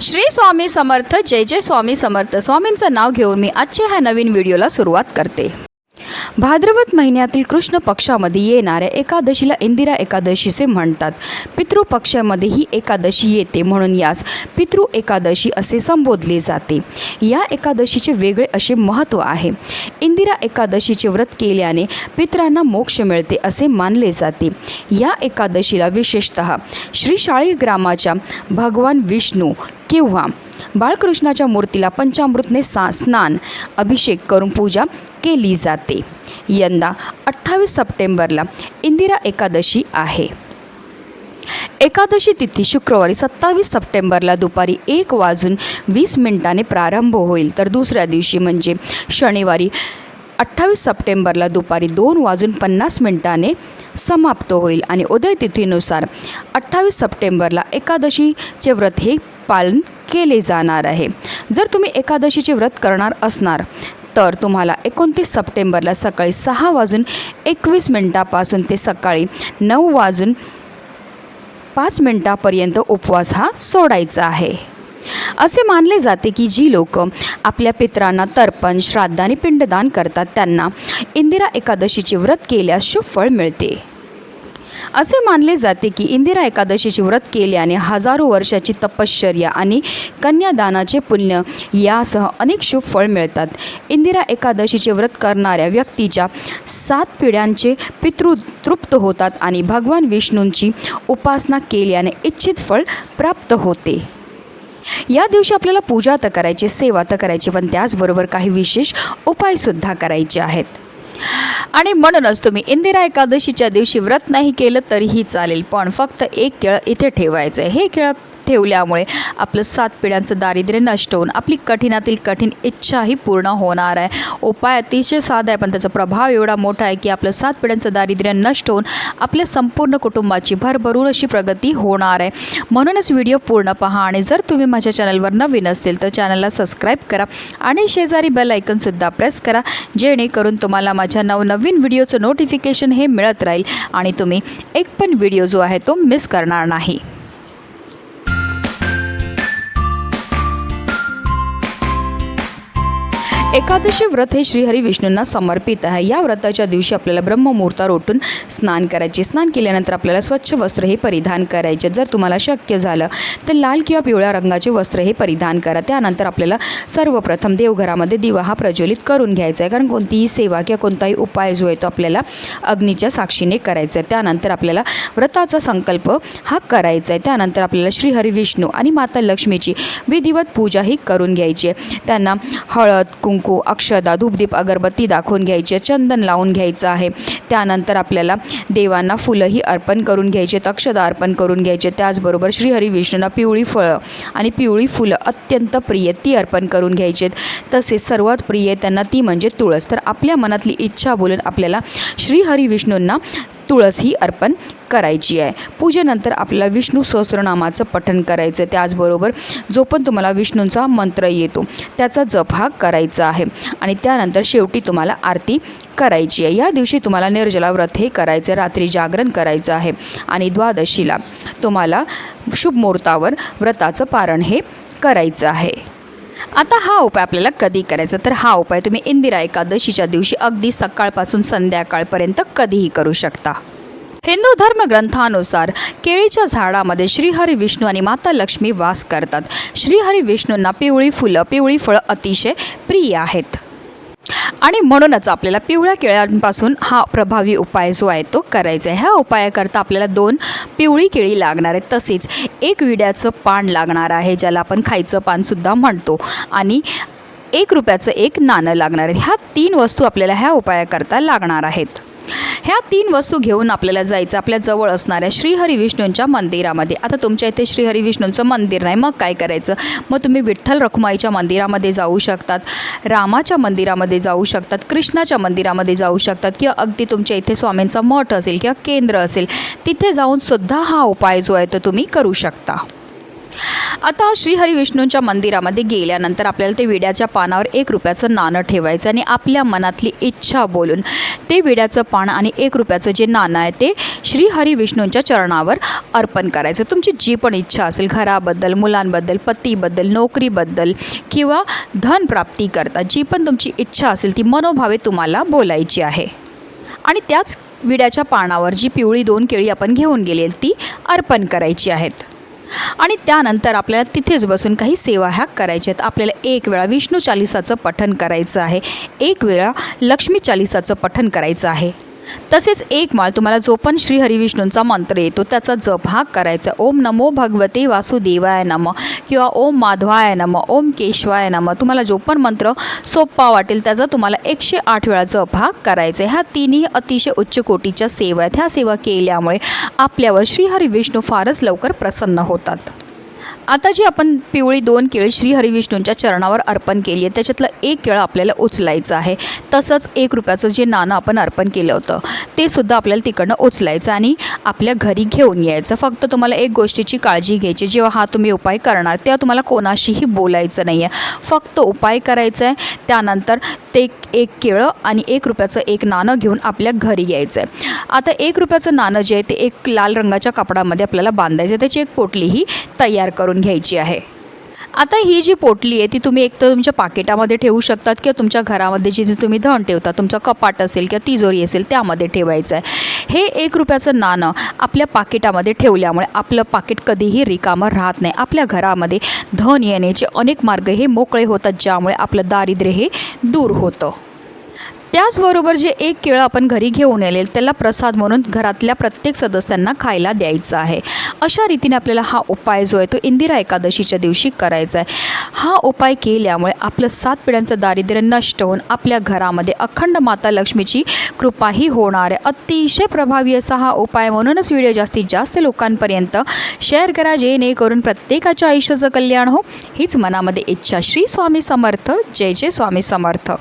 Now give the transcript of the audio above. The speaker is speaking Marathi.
श्री स्वामी समर्थ जय जय स्वामी समर्थ. स्वामींचं नाव घेऊन मी आजच्या ह्या नवीन व्हिडिओला सुरुवात करते. भाद्रवत महिन्यातील कृष्ण पक्षामध्ये येणाऱ्या एकादशीला इंदिरा एकादशीचे म्हणतात. पितृपक्षामध्ये ही एकादशी येते म्हणून यास पितृ एकादशी असे संबोधले जाते. या एकादशीचे वेगळे असे महत्त्व आहे. इंदिरा एकादशीचे व्रत केल्याने पितरांना मोक्ष मिळते असे मानले जाते. या एकादशीला विशेषत श्री ग्रामाच्या भगवान विष्णू किंवा बाळकृष्णाच्या मूर्तीला पंचामृतने सा स्नान अभिषेक करून पूजा केली जाते. यंदा अठ्ठावीस सप्टेंबरला इंदिरा एकादशी आहे. एकादशी तिथी शुक्रवारी सत्तावीस सप्टेंबरला दुपारी एक वाजून वीस मिनिटाने प्रारंभ होईल. तर दुसऱ्या दिवशी म्हणजे शनिवारी अठ्ठावीस सप्टेंबरला दुपारी दोन वाजून पन्नास मिनिटाने समाप्त होईल. आणि उदय तिथीनुसार अठ्ठावीस सप्टेंबरला एकादशीचे व्रत हे पालन केले जाणार आहे. जर तुम्ही एकादशीचे व्रत करणार असणार तर तुम्हाला एकोणतीस सप्टेंबरला सकाळी सहा वाजून एकवीस मिनटापासून ते सकाळी नऊ वाजून पाच मिनटापर्यंत उपवास हा सोडायचा आहे. असे मानले जाते की जी लोक आपल्या पित्रांना तर्पण श्राद्ध आणि पिंडदान करतात त्यांना इंदिरा एकादशीचे व्रत केल्यास शुभ फळ मिळते. असे मानले जाते की इंदिरा एकादशीचे व्रत केल्याने हजारो वर्षाची तपश्चर्या आणि कन्यादानाचे पुण्य यासह अनेक शुभ फळ मिळतात. इंदिरा एकादशीचे व्रत करणाऱ्या व्यक्तीच्या सात पिढ्यांचे पितृ तृप्त होतात आणि भगवान विष्णूंची उपासना केल्याने इच्छित फळ प्राप्त होते. या दिवशी आपल्याला पूजा तर करायची सेवा तर करायची पण त्याचबरोबर काही विशेष उपायसुद्धा करायचे आहेत. आणि म्हणूनच तुम्ही इंदिरा एकादशीच्या दिवशी व्रत नाही केलं तरीही चालेल पण फक्त एक केळं इथे ठेवायचं आहे हे केळं ठेवल्यामुळे आपलं सात पिढ्यांचं दारिद्र्य नष्ट होऊन आपली कठीणातील कठीण इच्छाही पूर्ण होणार आहे. उपाय अतिशय साधा आहे पण त्याचा प्रभाव एवढा मोठा आहे की आपलं सात पिढ्यांचं दारिद्र्य नष्ट होऊन आपल्या संपूर्ण कुटुंबाची भरभरून अशी प्रगती होणार आहे. म्हणूनच व्हिडिओ पूर्ण पहा आणि जर तुम्ही माझ्या चॅनलवर नवीन असतील तर चॅनलला सबस्क्राईब करा आणि शेजारी बेल ऐकनसुद्धा प्रेस करा जेणेकरून तुम्हाला माझ्या नवनवीन व्हिडिओचं नोटिफिकेशन हे मिळत राहील आणि तुम्ही एक पण व्हिडिओ जो आहे तो मिस करणार नाही. एकादशी व्रत हे श्रीहरी विष्णूंना समर्पित आहे. या व्रताच्या दिवशी आपल्याला ब्रह्ममुहूर्तावर उठून स्नान करायचे. स्नान केल्यानंतर आपल्याला स्वच्छ वस्त्र हे परिधान करायचे. जर तुम्हाला शक्य झालं तर लाल किंवा पिवळ्या रंगाचे वस्त्र हे परिधान करा. त्यानंतर आपल्याला सर्वप्रथम देवघरामध्ये दिवा हा प्रज्वलित करून घ्यायचा आहे. कारण कोणतीही सेवा किंवा कोणताही उपाय जो आहे तो आपल्याला अग्नीच्या साक्षीने करायचा आहे. त्यानंतर आपल्याला व्रताचा संकल्प हा करायचा आहे. त्यानंतर आपल्याला श्रीहरी विष्णू आणि माता लक्ष्मीची विधिवत पूजा ही करून घ्यायची आहे. त्यांना हळद कुंकू अक्षदा धूपदीप अगरबत्ती दाखवून घ्यायची चंदन लावून घ्यायचं आहे. त्यानंतर आपल्याला देवांना फुलंही अर्पण करून घ्यायचे अक्षदा अर्पण करून घ्यायचे. त्याचबरोबर श्रीहरी विष्णूंना पिवळी फळं आणि पिवळी फुलं अत्यंत प्रिय ती अर्पण करून घ्यायचे तसेच सर्वात प्रिय त्यांना ती म्हणजे तुळस. तर आपल्या मनातली इच्छा बोलून आपल्याला श्रीहरी विष्णूंना तुळस ही अर्पण करायची आहे. पूजेनंतर आपल्याला विष्णू सहस्त्रनामाचं पठण करायचं आहे. त्याचबरोबर जो पण तुम्हाला विष्णूंचा मंत्र येतो त्याचा जप हा करायचा आहे. आणि त्यानंतर शेवटी तुम्हाला आरती करायची आहे. या दिवशी तुम्हाला निर्जला व्रत हे करायचं आहे. रात्री जागरण करायचं आहे. आणि द्वादशीला तुम्हाला शुभ मुहूर्तावर व्रताचं पारण हे करायचं आहे. आता हा उपाय आपल्याला कधी करायचा? तर हा उपाय तुम्ही इंदिरा एकादशीच्या दिवशी अगदी सकाळपासून संध्याकाळपर्यंत कधीही करू शकता. हिंदू धर्म ग्रंथानुसार केळीच्या झाडामध्ये श्रीहरी विष्णू आणि माता लक्ष्मी वास करतात. श्रीहरी विष्णूंना पिवळी फुलं पिवळी फळं अतिशय प्रिय आहेत. आणि म्हणूनच आपल्याला पिवळ्या केळ्यांपासून हा प्रभावी उपाय जो आहे तो करायचा आहे. ह्या उपायाकरता आपल्याला दोन पिवळी केळी लागणार आहेत. तसेच एक विड्याचं पान लागणार आहे ज्याला आपण खायचं पानसुद्धा म्हणतो. आणि एक रुपयाचं एक नाणं लागणार आहे. ह्या तीन वस्तू आपल्याला ह्या उपायाकरता लागणार आहेत. ह्या तीन वस्तू घेऊन आपल्याला जायचं आपल्या जवळ असणाऱ्या श्रीहरी विष्णूंच्या मंदिरामध्ये. आता तुमच्या इथे श्रीहरी विष्णूंचं मंदिर नाही मग काय करायचं? मग तुम्ही विठ्ठल रखुमाईच्या मंदिरामध्ये जाऊ शकतात रामाच्या मंदिरामध्ये जाऊ शकतात कृष्णाच्या मंदिरामध्ये जाऊ शकतात किंवा अगदी तुमच्या इथे स्वामींचा मठ असेल किंवा केंद्र असेल तिथे जाऊन सुद्धा हा उपाय जो आहे तो तुम्ही करू शकता. आता श्रीहरी विष्णूंच्या मंदिरामध्ये गेल्यानंतर आपल्याला ते विड्याच्या पानावर एक रुपयाचं नाणं ठेवायचं आणि आपल्या मनातली इच्छा बोलून ते विड्याचं पान आणि एक रुपयाचं जे नाणं आहे ते श्रीहरी विष्णूंच्या चरणावर अर्पण करायचं. तुमची जी पण इच्छा असेल घराबद्दल मुलांबद्दल पतीबद्दल नोकरीबद्दल किंवा धनप्राप्ती करता जी पण तुमची इच्छा असेल ती मनोभावे तुम्हाला बोलायची आहे. आणि त्याच विड्याच्या पानावर जी पिवळी दोन केळी आपण घेऊन गेली ती अर्पण करायची आहेत. आणि त्यानंतर आपल्याला तिथेच बसून काही सेवा ह्या करायच्या आहेत. आपल्याला एक वेळा विष्णू चालिसाचं पठण करायचं आहे. एक वेळा लक्ष्मी चालिसाचं पठण करायचं आहे. तसेच एक माळ तुम्हाला जो पण श्री हरिविष्णूंचा मंत्र येतो त्याचा जप हा करायचा. ओम नमो भगवते वासुदेवाय नम किंवा ओम माधवाय नम ओम केशवाय नम. तुम्हाला जो पण मंत्र सोपा वाटेल त्याचा तुम्हाला एकशे आठ वेळा जप हा करायचा आहे. ह्या तिन्ही अतिशय उच्च कोटीच्या सेवा आहेत. ह्या सेवा केल्यामुळे आपल्यावर श्री हरिविष्णू फारच लवकर प्रसन्न होतात. आता जी आपण पिवळी दोन केळी श्री हरिविष्णूंच्या चरणावर अर्पण केली आहे त्याच्यातलं एक केळं आपल्याला उचलायचं आहे. तसंच एक रुपयाचं जे नाणं आपण अर्पण केलं होतं ते सुद्धा आपल्याला तिकडनं उचलायचं आणि आपल्या घरी घेऊन यायचं. फक्त तुम्हाला एक गोष्टीची काळजी घ्यायची जेव्हा हा तुम्ही उपाय करणार तेव्हा तुम्हाला कोणाशीही बोलायचं नाही आहे. फक्त उपाय करायचा आहे त्यानंतर ते एक केळं आणि एक रुपयाचं एक नाणं घेऊन आपल्या घरी यायचं आहे. आता एक रुपयाचं नाणं जे आहे ते एक लाल रंगाच्या कापडामध्ये आपल्याला बांधायचं आहे. त्याची एक पोटलीही तयार करून करून घ्यायची आहे. आता ही जी पोटली आहे ती तुम्ही एक तर तुमच्या पाकिटामध्ये ठेवू शकतात किंवा तुमच्या घरामध्ये जिथे तुम्ही धन ठेवता तुमचं कपाट असेल किंवा तिजोरी असेल त्यामध्ये ठेवायचं आहे. हे एक रुपयाचं नाणं आपल्या पाकिटामध्ये ठेवल्यामुळे आपलं पाकिट कधीही रिकामं राहत नाही. आपल्या घरामध्ये धन येण्याचे अनेक मार्ग हे मोकळे होतात ज्यामुळे आपलं दारिद्र्य हे दूर होतं. त्याचबरोबर जे एक केळं आपण घरी घेऊन आले त्याला प्रसाद म्हणून घरातल्या प्रत्येक सदस्यांना खायला द्यायचं आहे. अशा रीतीने आपल्याला हा उपाय जो आहे तो इंदिरा एकादशीच्या दिवशी करायचा आहे. हा उपाय केल्यामुळे आपलं सात पिढ्यांचं दारिद्र्य नष्ट होऊन आपल्या घरामध्ये अखंड माता लक्ष्मीची कृपाही होणार आहे. अतिशय प्रभावी असा हा उपाय म्हणूनच व्हिडिओ जास्तीत जास्त लोकांपर्यंत शेअर करा जेणेकरून प्रत्येकाच्या आयुष्याचं कल्याण हो. हीच मनामध्ये इच्छा. श्री स्वामी समर्थ. जय जय स्वामी समर्थ.